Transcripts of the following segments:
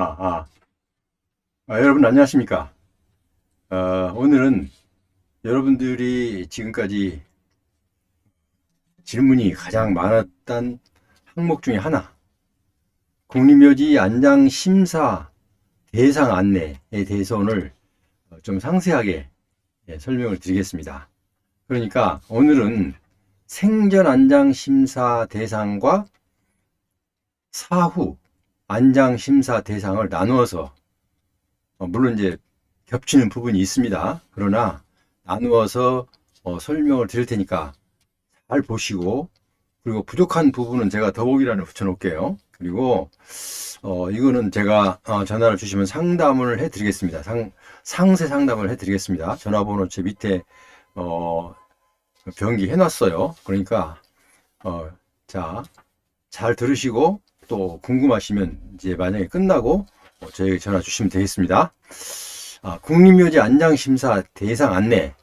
아, 아. 아, 여러분 안녕하십니까? 어, 오늘은 여러분들이 지금까지 질문이 가장 많았던 항목 중에 하나. 국립묘지 안장 심사 대상 안내에 대해서 오늘 좀 상세하게 예, 설명을 드리겠습니다. 그러니까 오늘은 생전 안장 심사 대상과 사후 안장 심사 대상을 나누어서 어, 물론 이제 겹치는 부분이 있습니다. 그러나 나누어서 어, 설명을 드릴 테니까 잘 보시고 그리고 부족한 부분은 제가 더보기란에 붙여놓을게요. 그리고 어, 이거는 제가 어, 전화를 주시면 상담을 해드리겠습니다. 상, 상세 상담을 해드리겠습니다. 전화번호 제 밑에 어, 변기 해놨어요. 그러니까 어, 자, 잘 들으시고 또 궁금하시면 이제 만약에 끝나고 어, 저에게 전화 주시면 되겠습니다. 아, 국립묘지 안장심사 대상 안내.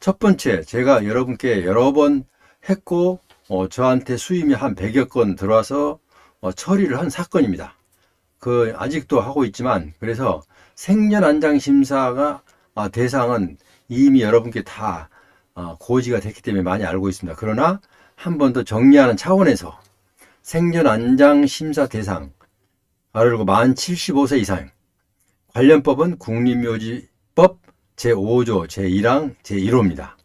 첫 번째, 제가 여러분께 여러 번 했고, 어, 저한테 수임이 한 100여 건 들어와서 어, 처리를 한 사건입니다. 그, 아직도 하고 있지만, 그래서 생년 안장심사가 아, 대상은 이미 여러분께 다 아, 고지가 됐기 때문에 많이 알고 있습니다. 그러나 한 번 더 정리하는 차원에서 생전 안장 심사 대상 아르고 만 75세 이상 관련법은 국립묘지법 제5조 제1항 제1호입니다.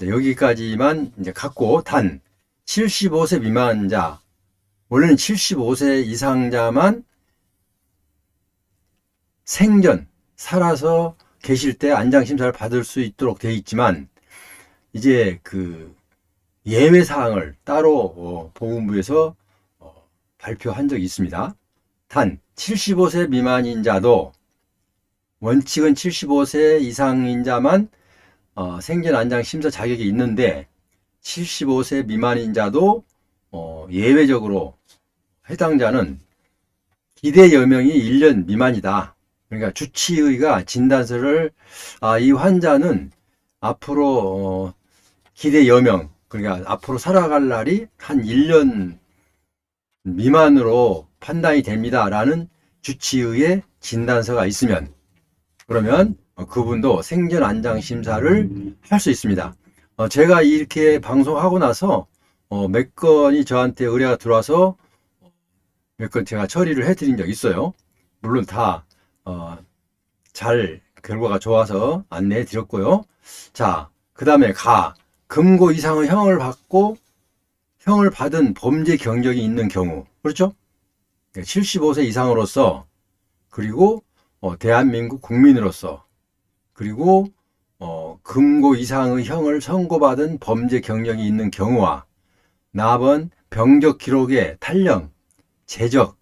여기까지만 이제 갖고 단 75세 미만자 원래는 75세 이상자만 생전 살아서 계실 때 안장 심사를 받을 수 있도록 되어 있지만 이제 그 예외 사항을 따로 어, 보건부에서 어, 발표한 적이 있습니다. 단 75세 미만인 자도 원칙은 75세 이상인 자만 어, 생전 안장 심사 자격이 있는데 75세 미만인 자도 어, 예외적으로 해당자는 기대 여명이 1년 미만이다. 그러니까 주치의가 진단서를 아, 이 환자는 앞으로 어, 기대 여명 그러니까 앞으로 살아갈 날이 한 1년 미만으로 판단이 됩니다라는 주치의의 진단서가 있으면 그러면 그분도 생전 안장 심사를 할 수 있습니다. 어, 제가 이렇게 방송하고 나서 어, 몇 건이 저한테 의뢰가 들어와서 몇 건 제가 처리를 해드린 적 있어요. 물론 다 어, 잘 결과가 좋아서 안내해 드렸고요. 자, 그 다음에 가. 금고 이상의 형을 받고 형을 받은 범죄 경력이 있는 경우. 그렇죠? 75세 이상으로서 그리고 어, 대한민국 국민으로서 그리고 어, 금고 이상의 형을 선고받은 범죄 경력이 있는 경우와 나번 병적 기록에 탈령, 제적,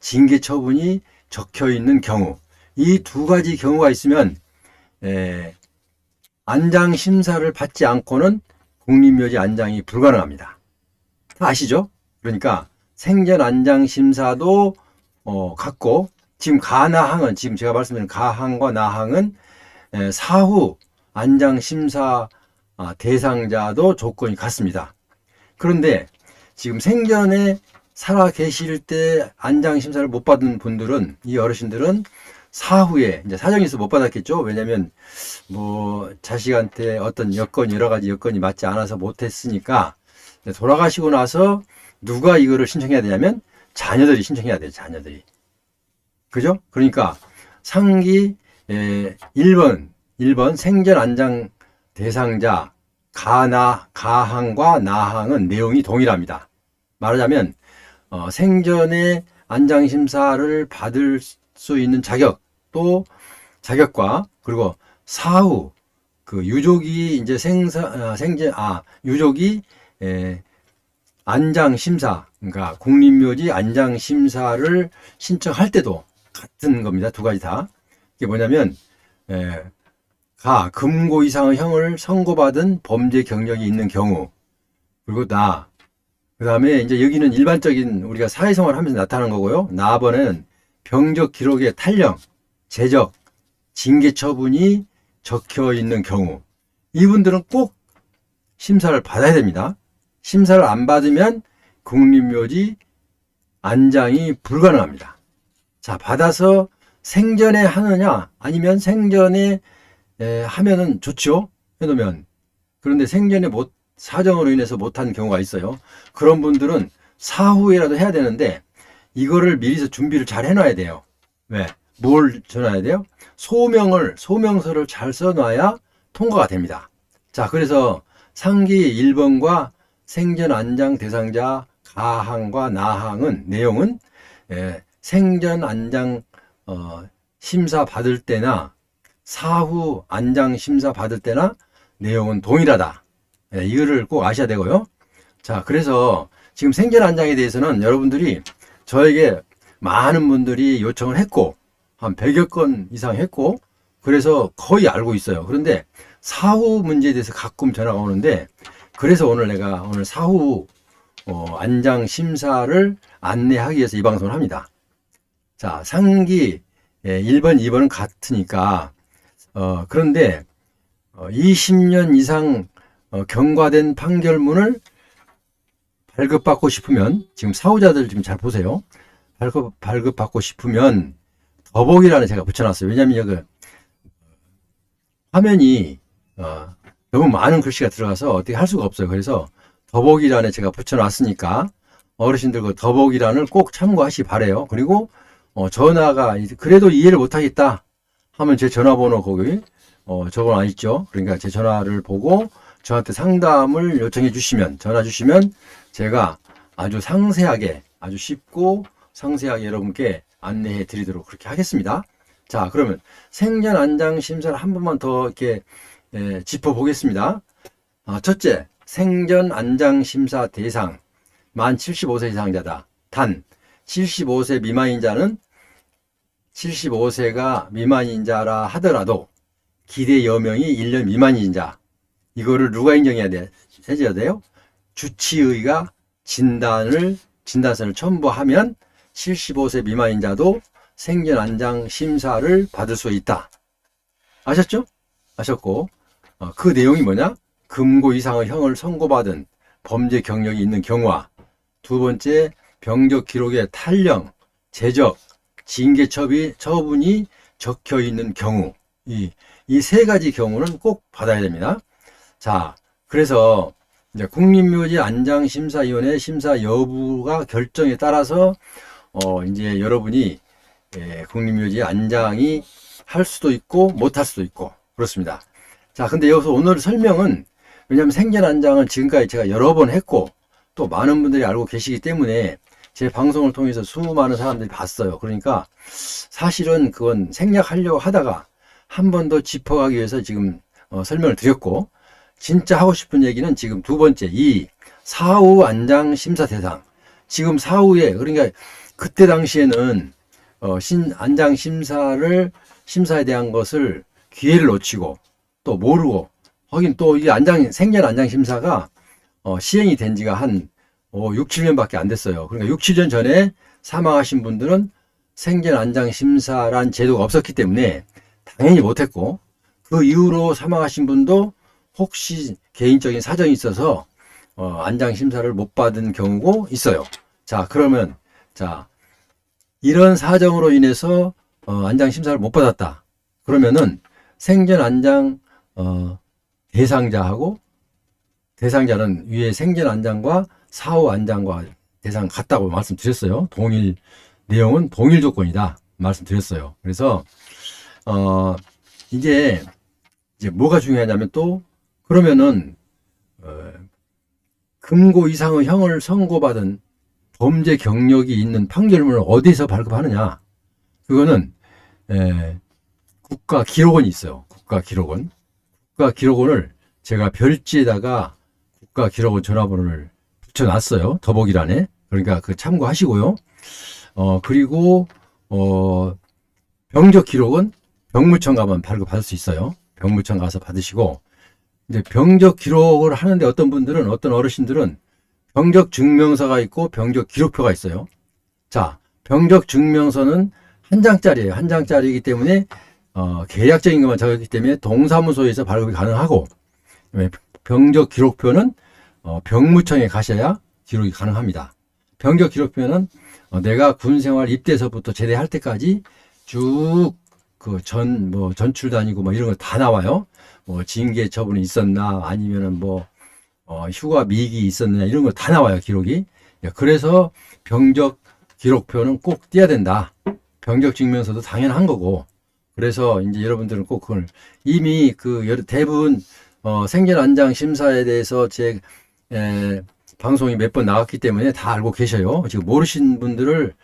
징계 처분이 적혀 있는 경우 이 두 가지 경우가 있으면 에, 안장 심사를 받지 않고는 국립묘지 안장이 불가능합니다. 다 아시죠? 그러니까 생전 안장 심사도 어, 갖고 지금 가나항은 지금 제가 말씀드린 가항과 나항은 에, 사후 안장 심사 아, 대상자도 조건이 같습니다. 그런데 지금 생전에 살아 계실 때 안장 심사를 못 받은 분들은 이 어르신들은 사후에 이제 사정이 있어 못 받았겠죠. 왜냐면 뭐 자식한테 어떤 여건 여러 가지 여건이 맞지 않아서 못 했으니까 돌아가시고 나서 누가 이거를 신청해야 되냐면 자녀들이 신청해야 돼요. 자녀들이. 그죠? 그러니까 상기 에, 1번 1번 생전 안장 대상자 가나 가항과 나항은 내용이 동일합니다. 말하자면 어, 생전에 안장 심사를 받을 수 있는 자격 또 자격과 그리고 사후 그 유족이 이제 생사 아, 생제 아 유족이 에, 안장 심사 그러니까 국립묘지 안장 심사를 신청할 때도 같은 겁니다. 두 가지 다. 이게 뭐냐면 에, 가 금고 이상의 형을 선고받은 범죄 경력이 있는 경우 그리고 나 그다음에 이제 여기는 일반적인 우리가 사회생활 하면서 나타나는 거고요. 나번에는 병적 기록의 탈령, 제적, 징계 처분이 적혀 있는 경우 이분들은 꼭 심사를 받아야 됩니다. 심사를 안 받으면 국립묘지 안장이 불가능합니다. 자, 받아서 생전에 하느냐, 아니면 생전에 에, 하면은 좋죠. 해놓으면. 그런데 생전에 못, 사정으로 인해서 못한 경우가 있어요. 그런 분들은 사후에라도 해야 되는데, 이거를 미리서 준비를 잘 해놔야 돼요. 왜? 뭘 전화해야 돼요? 소명을, 소명서를 잘 써놔야 통과가 됩니다. 자, 그래서 상기 1번과 생전 안장 대상자 가항과 나항은 내용은 예, 생전 안장 어, 심사 받을 때나 사후 안장 심사 받을 때나 내용은 동일하다. 예, 이거를 꼭 아셔야 되고요. 자, 그래서 지금 생전 안장에 대해서는 여러분들이 저에게 많은 분들이 요청을 했고 한 100여 건 이상 했고 그래서 거의 알고 있어요. 그런데 사후 문제에 대해서 가끔 전화가 오는데 그래서 오늘 내가 오늘 사후 어, 안장 심사를 안내하기 위해서 이 방송을 합니다. 자, 상기 예, 1번, 2번은 같으니까 어, 그런데 어, 20년 이상 어, 경과된 판결문을 발급받고 싶으면 지금 사후자들 지금 잘 보세요. 발급 발급받고 싶으면 더보기란에 제가 붙여놨어요. 왜냐하면 여기 화면이 어, 너무 많은 글씨가 들어가서 어떻게 할 수가 없어요. 그래서 더보기란에 제가 붙여놨으니까 어르신들 그 더보기란을 꼭 참고하시 바래요. 그리고 어, 전화가 그래도 이해를 못하겠다 하면 제 전화번호 거기 어, 적어놔 있죠. 그러니까 제 전화를 보고 저한테 상담을 요청해 주시면 전화 주시면 제가 아주 상세하게 아주 쉽고 상세하게 여러분께 안내해 드리도록 그렇게 하겠습니다. 자, 그러면 생전 안장 심사를 한 번만 더 이렇게 예, 짚어보겠습니다. 아, 첫째, 생전 안장 심사 대상 만 75세 이상자다. 단 75세 미만인 자는 75세가 미만인 자라 하더라도 기대 여명이 1년 미만인 자 이거를 누가 인정해야 돼? 해줘야 돼요? 주치의가 진단을 진단서를 첨부하면 75세 미만인 자도 생전 안장 심사를 받을 수 있다. 아셨죠? 아셨고 어, 그 내용이 뭐냐? 금고 이상의 형을 선고받은 범죄 경력이 있는 경우와 두 번째 병적 기록의 탈령, 제적, 징계 처비, 처분이 적혀 있는 경우 이 이 세 가지 경우는 꼭 받아야 됩니다. 자, 그래서 이제 국립묘지 안장심사위원회 심사 여부가 결정에 따라서 어 이제 여러분이 예, 국립묘지 안장이 할 수도 있고 못 할 수도 있고 그렇습니다. 자, 근데 여기서 오늘 설명은 왜냐하면 생전 안장을 지금까지 제가 여러 번 했고 또 많은 분들이 알고 계시기 때문에 제 방송을 통해서 수많은 사람들이 봤어요. 그러니까 사실은 그건 생략하려고 하다가 한 번 더 짚어가기 위해서 지금 어, 설명을 드렸고 진짜 하고 싶은 얘기는 지금 두 번째 이 사후 안장 심사 대상 지금 사후에 그러니까 그때 당시에는 어, 신 안장 심사를 심사에 대한 것을 기회를 놓치고 또 모르고 하긴 또 이 안장 생년 안장 심사가 어, 시행이 된 지가 한 어, 6, 7년밖에 안 됐어요. 그러니까 6, 7년 전에 사망하신 분들은 생전 안장 심사란 제도가 없었기 때문에 당연히 못했고 그 이후로 사망하신 분도 혹시 개인적인 사정이 있어서 어, 안장 심사를 못 받은 경우고 있어요. 자 그러면 자 이런 사정으로 인해서 어, 안장 심사를 못 받았다. 그러면은 생전 안장 어, 대상자하고 대상자는 위에 생전 안장과 사후 안장과 대상 같다고 말씀드렸어요. 동일 내용은 동일 조건이다 말씀드렸어요. 그래서 어 이제 이제 뭐가 중요하냐면 또 그러면은 어, 금고 이상의 형을 선고받은 범죄 경력이 있는 판결문을 어디서 발급하느냐? 그거는 에, 국가 기록원이 있어요. 국가 기록원. 국가 기록원을 제가 별지에다가 국가 기록원 전화번호를 붙여놨어요. 더보기란에. 그러니까 그 참고하시고요. 어 그리고 어 병적 기록은 병무청 가면 발급받을 수 있어요. 병무청 가서 받으시고 이제 병적 기록을 하는데 어떤 분들은 어떤 어르신들은 병적 증명서가 있고 병적 기록표가 있어요. 자, 병적 증명서는 한 장짜리예요. 한 장짜리이기 때문에 어, 계약적인 것만 적었기 때문에 동사무소에서 발급이 가능하고 병적 기록표는 어, 병무청에 가셔야 기록이 가능합니다. 병적 기록표는 어, 내가 군 생활 입대서부터 제대할 때까지 쭉 그 전 뭐 전출 다니고 뭐 이런 거 다 나와요. 뭐 징계 처분이 있었나 아니면은 뭐 어, 휴가 미기 있었느냐 이런 거다 나와요 기록이. 예, 그래서 병적 기록표는 꼭 띄어야 된다. 병적 증명서도 당연한 거고. 그래서 이제 여러분들은 꼭 그걸 이미 그 대부분 어, 생전 안장 심사에 대해서 제 에, 방송이 몇 번 나왔기 때문에 다 알고 계셔요. 지금 모르신 분들을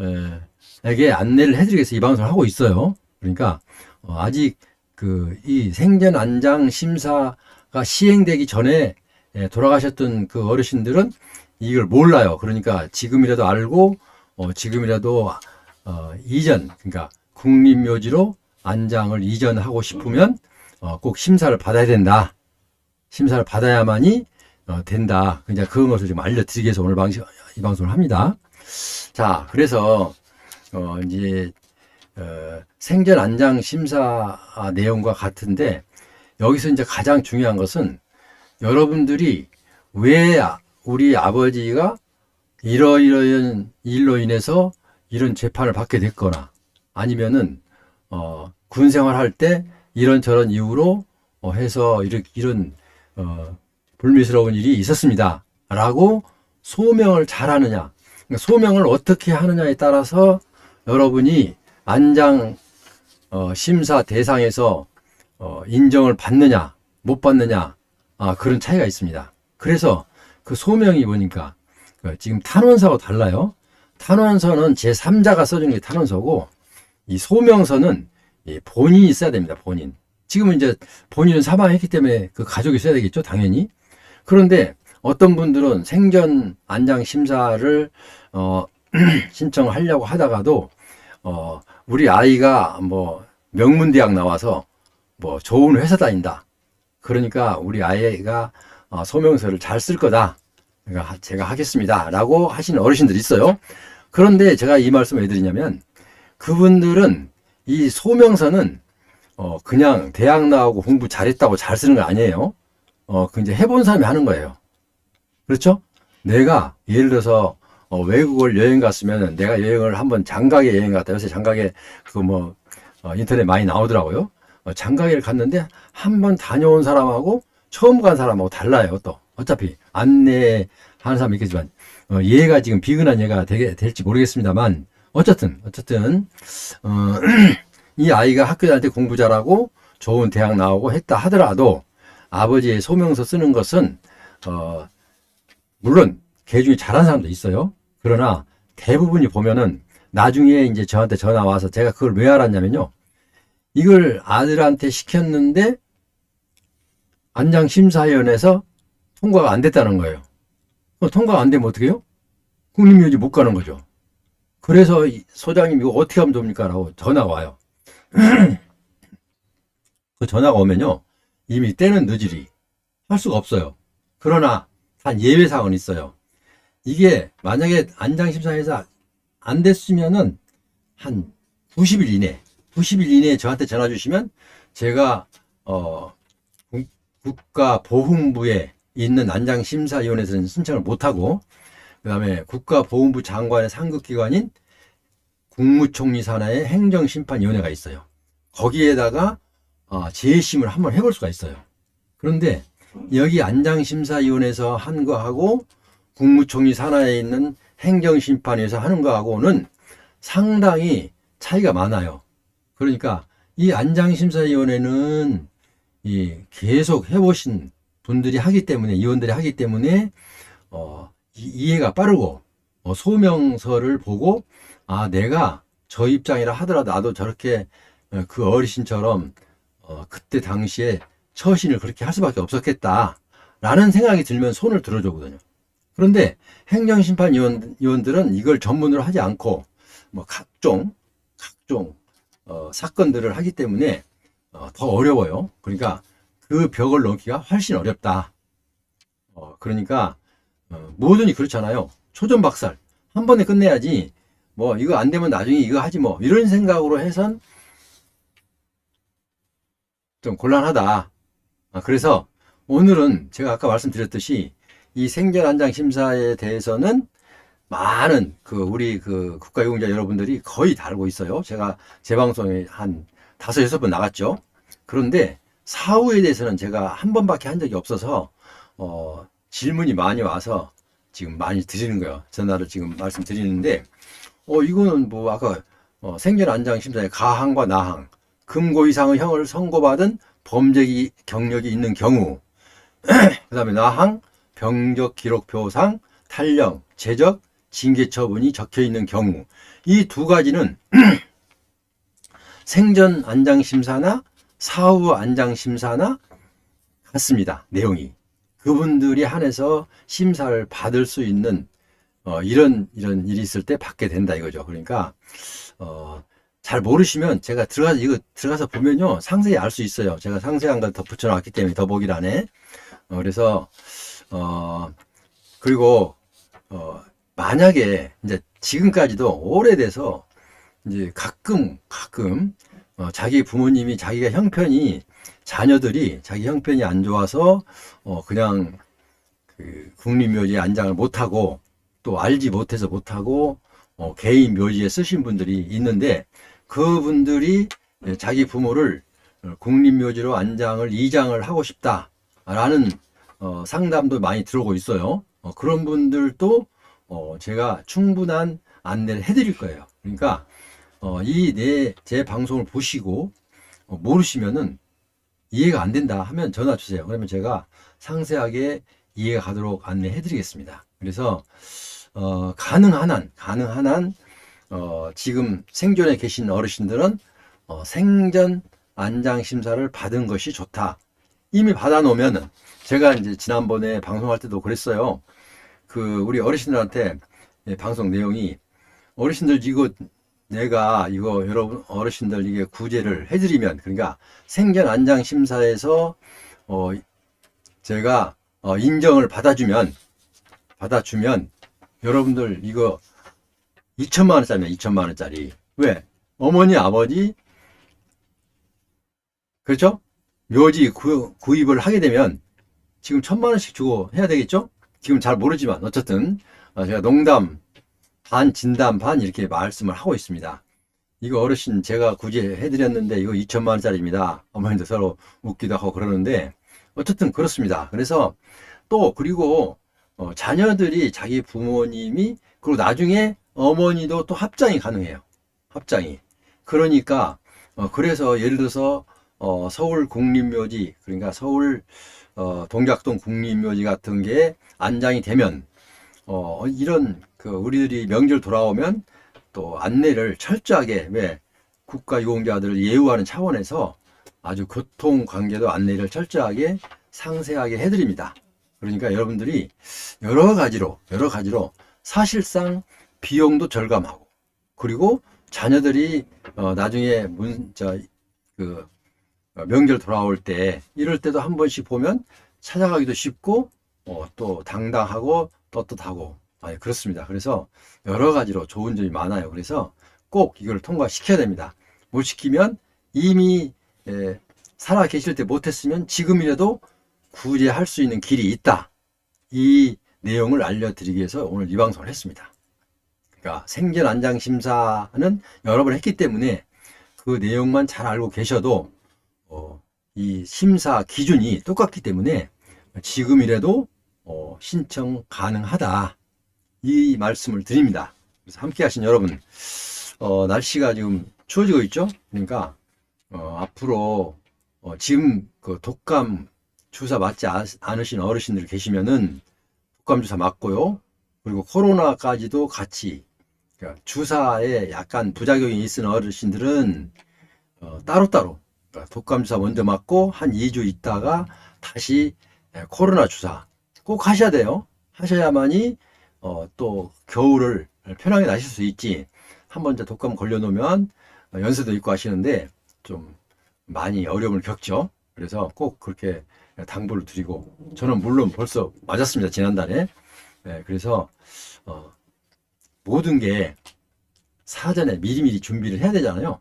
에, 에게 안내를 해드리겠어요. 이 방송을 하고 있어요. 그러니까 어, 아직 그 이 생전 안장 심사가 시행되기 전에 에, 돌아가셨던 그 어르신들은 이걸 몰라요. 그러니까 지금이라도 알고 어, 지금이라도 어, 이전 그러니까 국립묘지로 안장을 이전하고 싶으면 어, 꼭 심사를 받아야 된다. 심사를 받아야만이 어, 된다. 그냥 그런 것을 좀 알려드리기 위해서 오늘 방송, 이 방송을 합니다. 자, 그래서, 어, 이제, 어, 생전 안장 심사 아, 내용과 같은데, 여기서 이제 가장 중요한 것은 여러분들이 왜 아- 우리 아버지가 이러이러한 일로 인해서 이런 재판을 받게 됐거나, 아니면은, 어, 군 생활할 때 이런저런 이유로 어, 해서 이렇게, 이런, 어, 불미스러운 일이 있었습니다. 라고 소명을 잘 하느냐. 그러니까 소명을 어떻게 하느냐에 따라서 여러분이 안장 어, 심사 대상에서 어, 인정을 받느냐, 못 받느냐, 아, 그런 차이가 있습니다. 그래서 그 소명이 뭐니까 그 지금 탄원서하고 달라요. 탄원서는 제3자가 써주는 게 탄원서고 이 소명서는 이 본인이 써야 됩니다. 본인. 지금은 이제 본인은 사망했기 때문에 그 가족이 써야 되겠죠. 당연히. 그런데 어떤 분들은 생전 안장 심사를 어, 신청하려고 하다가도 어, 우리 아이가 뭐 명문대학 나와서 뭐 좋은 회사 다닌다. 그러니까 우리 아이가 어, 소명서를 잘 쓸 거다. 그러니까 하- 제가 하겠습니다 라고 하시는 어르신들이 있어요. 그런데 제가 이 말씀을 왜 드리냐면 그분들은 이 소명서는 어, 그냥 대학 나오고 공부 잘했다고 잘 쓰는 거 아니에요. 어, 그 이제 해본 사람이 하는 거예요. 그렇죠? 내가 예를 들어서 어, 외국을 여행 갔으면 내가 여행을 한번 장가게 여행 갔다. 요새 장가게 그뭐 인터넷 많이 나오더라고요. 어, 장가게를 갔는데 한 번 다녀온 사람하고 처음 간 사람하고 달라요. 또 어차피 안내하는 사람이 있겠지만 어, 얘가 지금 비근한 얘가 되게 될지 모르겠습니다만 어쨌든 어쨌든 어, 이 아이가 학교 다닐 때 공부 잘하고 좋은 대학 나오고 했다 하더라도 아버지의 소명서 쓰는 것은 어 물론 개 중에 잘하는 사람도 있어요. 그러나 대부분이 보면은 나중에 이제 저한테 전화 와서 제가 그걸 왜 알았냐면요. 이걸 아들한테 시켰는데 안장 심사위원회에서 통과가 안 됐다는 거예요. 어, 통과가 안 되면 어떻게 해요? 국립묘지 못 가는 거죠. 그래서 이 소장님 이거 어떻게 하면 됩니까? 라고 전화가 와요. 그 전화가 오면요. 이미 때는 늦으리 할 수가 없어요. 그러나 한 예외 사항은 있어요. 이게 만약에 안장심사에서 안 됐으면은 한 90일 이내, 90일 이내에 저한테 전화 주시면 제가 어 국- 국가보훈부에 있는 안장심사위원회에서는 신청을 못하고 그 다음에 국가보훈부 장관의 상급기관인 국무총리 산하의 행정심판위원회가 있어요. 거기에다가 어, 재심을 한번 해볼 수가 있어요. 그런데 여기 안장심사위원회에서 한 거하고 국무총리 산하에 있는 행정심판위에서 하는 거하고는 상당히 차이가 많아요. 그러니까 이 안장심사위원회는 이 계속 해보신 분들이 하기 때문에 의원들이 하기 때문에 어, 이- 이해가 빠르고 어, 소명서를 보고 아 내가 저 입장이라 하더라도 나도 저렇게 어, 그 어르신처럼 어, 그때 당시에 처신을 그렇게 할 수밖에 없었겠다. 라는 생각이 들면 손을 들어주거든요. 그런데 행정심판위원, 위원들은 이걸 전문으로 하지 않고, 뭐, 각종, 각종, 어, 사건들을 하기 때문에, 어, 더 어려워요. 그러니까 그 벽을 넘기가 훨씬 어렵다. 어, 그러니까, 어, 모든이 그렇잖아요. 초전 박살. 한 번에 끝내야지, 뭐, 이거 안 되면 나중에 이거 하지 뭐, 이런 생각으로 해선 좀 곤란하다. 아, 그래서 오늘은 제가 아까 말씀드렸듯이 이 생전 안장 심사에 대해서는 많은 그 우리 그 국가유공자 여러분들이 거의 다 알고 있어요. 제가 제 방송에 한 다섯 여섯 번 나갔죠. 그런데 사후에 대해서는 제가 한 번밖에 한 적이 없어서 어, 질문이 많이 와서 지금 많이 드리는 거예요. 전화를 지금 말씀드리는데 어 이거는 뭐 아까 어, 생전 안장 심사의 가항과 나항 금고 이상의 형을 선고받은 범죄 경력이 있는 경우 그다음에 나항 병적 기록표상 탈령 제적 징계 처분이 적혀 있는 경우 이 두 가지는 생전 안장 심사나 사후 안장 심사나 같습니다. 내용이 그분들이 한해서 심사를 받을 수 있는 어, 이런 이런 일이 있을 때 받게 된다 이거죠. 그러니까 어, 잘 모르시면 제가 들어가서 이거 들어가서 보면요 상세히 알 수 있어요. 제가 상세한 걸 더 붙여놨기 때문에 더보기란에 어, 그래서 어 그리고 어 만약에 이제 지금까지도 오래돼서 이제 가끔 가끔 어, 자기 부모님이 자기가 형편이 자녀들이 자기 형편이 안 좋아서 어 그냥 그 국립묘지에 안장을 못하고 또 알지 못해서 못하고 어 개인 묘지에 쓰신 분들이 있는데 그분들이 자기 부모를 국립묘지로 안장을 이장을 하고 싶다라는 어 상담도 많이 들어오고 있어요. 어 그런 분들도 어 제가 충분한 안내를 해드릴 거예요. 그러니까 어, 이내 제 방송을 보시고 어, 모르시면은 이해가 안 된다 하면 전화 주세요. 그러면 제가 상세하게 이해가 가도록 안내해 드리겠습니다. 그래서 어, 가능한 한 가능한 한 어, 지금 생존에 계신 어르신들은 어, 생전 안장 심사를 받은 것이 좋다. 이미 받아 놓으면은 제가 이제 지난번에 방송할 때도 그랬어요. 그 우리 어르신들한테 예, 방송 내용이 어르신들 이거 내가 이거 여러분 어르신들 이게 구제를 해드리면 그러니까 생전 안장 심사에서 어 제가 어 인정을 받아주면 받아주면 여러분들 이거 2천만 원짜리네 2천만 원짜리. 왜? 어머니 아버지 그렇죠? 묘지 구, 구입을 하게 되면 지금 천만 원씩 주고 해야 되겠죠? 지금 잘 모르지만 어쨌든 어, 제가 농담 반 진담 반 이렇게 말씀을 하고 있습니다. 이거 어르신 제가 구제해드렸는데 이거 2천만 원짜리입니다. 어머니도 서로 웃기도 하고 그러는데 어쨌든 그렇습니다. 그래서 또 그리고 어, 자녀들이 자기 부모님이 그리고 나중에 어머니도 또 합장이 가능해요. 합장이. 그러니까 어, 그래서 예를 들어서 어, 서울 국립묘지 그러니까 서울 어, 동작동 국립묘지 같은 게 안장이 되면 어, 이런 그 우리들이 명절 돌아오면 또 안내를 철저하게 왜 국가 유공자들을 예우하는 차원에서 아주 교통 관계도 안내를 철저하게 상세하게 해드립니다. 그러니까 여러분들이 여러 가지로 여러 가지로 사실상 비용도 절감하고 그리고 자녀들이 어, 나중에 문 저그 어, 명절 돌아올 때 이럴 때도 한 번씩 보면 찾아가기도 쉽고 어, 또 당당하고 떳떳하고 아, 그렇습니다. 그래서 여러 가지로 좋은 점이 많아요. 그래서 꼭 이걸 통과시켜야 됩니다. 못 시키면 이미 에, 살아 계실 때 못했으면 지금이라도 구제할 수 있는 길이 있다. 이 내용을 알려드리기 위해서 오늘 이 방송을 했습니다. 그러니까 생전 안장 심사는 여러 번 했기 때문에 그 내용만 잘 알고 계셔도 어, 이 심사 기준이 똑같기 때문에 지금이라도 어, 신청 가능하다. 이 말씀을 드립니다. 그래서 함께 하신 여러분, 어, 날씨가 지금 추워지고 있죠? 그러니까, 어, 앞으로, 어, 지금 그 독감 주사 맞지 아- 않으신 어르신들 계시면은 독감 주사 맞고요. 그리고 코로나까지도 같이, 그러니까 주사에 약간 부작용이 있는 어르신들은, 어, 따로따로, 그러니까 독감 주사 먼저 맞고 한 2주 있다가 다시 예, 코로나 주사 꼭 하셔야 돼요. 하셔야만이 어, 또 겨울을 편하게 나실 수 있지. 한번 이제 독감 걸려놓으면 어, 연세도 있고 하시는데 좀 많이 어려움을 겪죠. 그래서 꼭 그렇게 당부를 드리고 저는 물론 벌써 맞았습니다. 지난달에. 네, 그래서 어, 모든 게 사전에 미리미리 준비를 해야 되잖아요.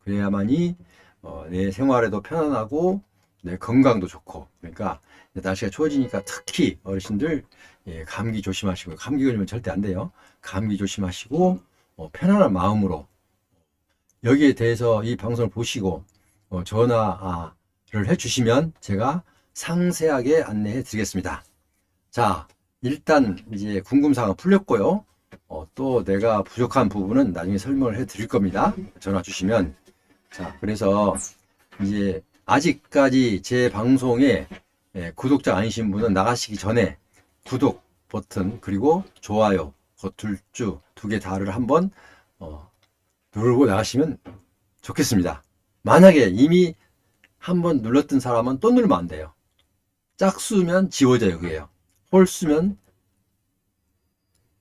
그래야만이 어, 내 생활에도 편안하고 내 건강도 좋고 그러니까 날씨가 추워지니까 특히 어르신들 예, 감기 조심하시고 감기 걸리면 절대 안 돼요. 감기 조심하시고 어, 편안한 마음으로 여기에 대해서 이 방송을 보시고 어, 전화를 해주시면 제가 상세하게 안내해 드리겠습니다. 자, 일단 이제 궁금사항 풀렸고요. 어, 또 내가 부족한 부분은 나중에 설명을 해 드릴 겁니다. 전화 주시면. 자, 그래서 이제 아직까지 제 방송에 예, 구독자 아니신 분은 나가시기 전에 구독 버튼 그리고 좋아요 그 둘쭉 두 개 다를 한번 어, 누르고 나가시면 좋겠습니다. 만약에 이미 한번 눌렀던 사람은 또 누르면 안 돼요. 짝수면 지워져요, 그게요. 홀수면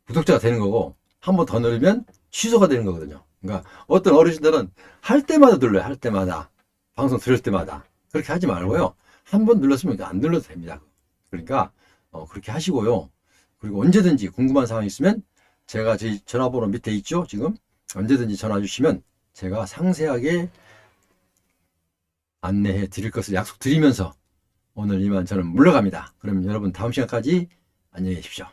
구독자가 되는 거고, 한 번 더 누르면 취소가 되는 거거든요. 그러니까 어떤 어르신들은 할 때마다 눌러요, 할 때마다. 방송 들을 때마다. 그렇게 하지 말고요. 한 번 눌렀으면 안 눌러도 됩니다. 그러니까, 어, 그렇게 하시고요. 그리고 언제든지 궁금한 사항이 있으면 제가 제 전화번호 밑에 있죠, 지금? 언제든지 전화 주시면 제가 상세하게 안내해 드릴 것을 약속드리면서 오늘 이만 저는 물러갑니다. 그럼 여러분 다음 시간까지 안녕히 계십시오.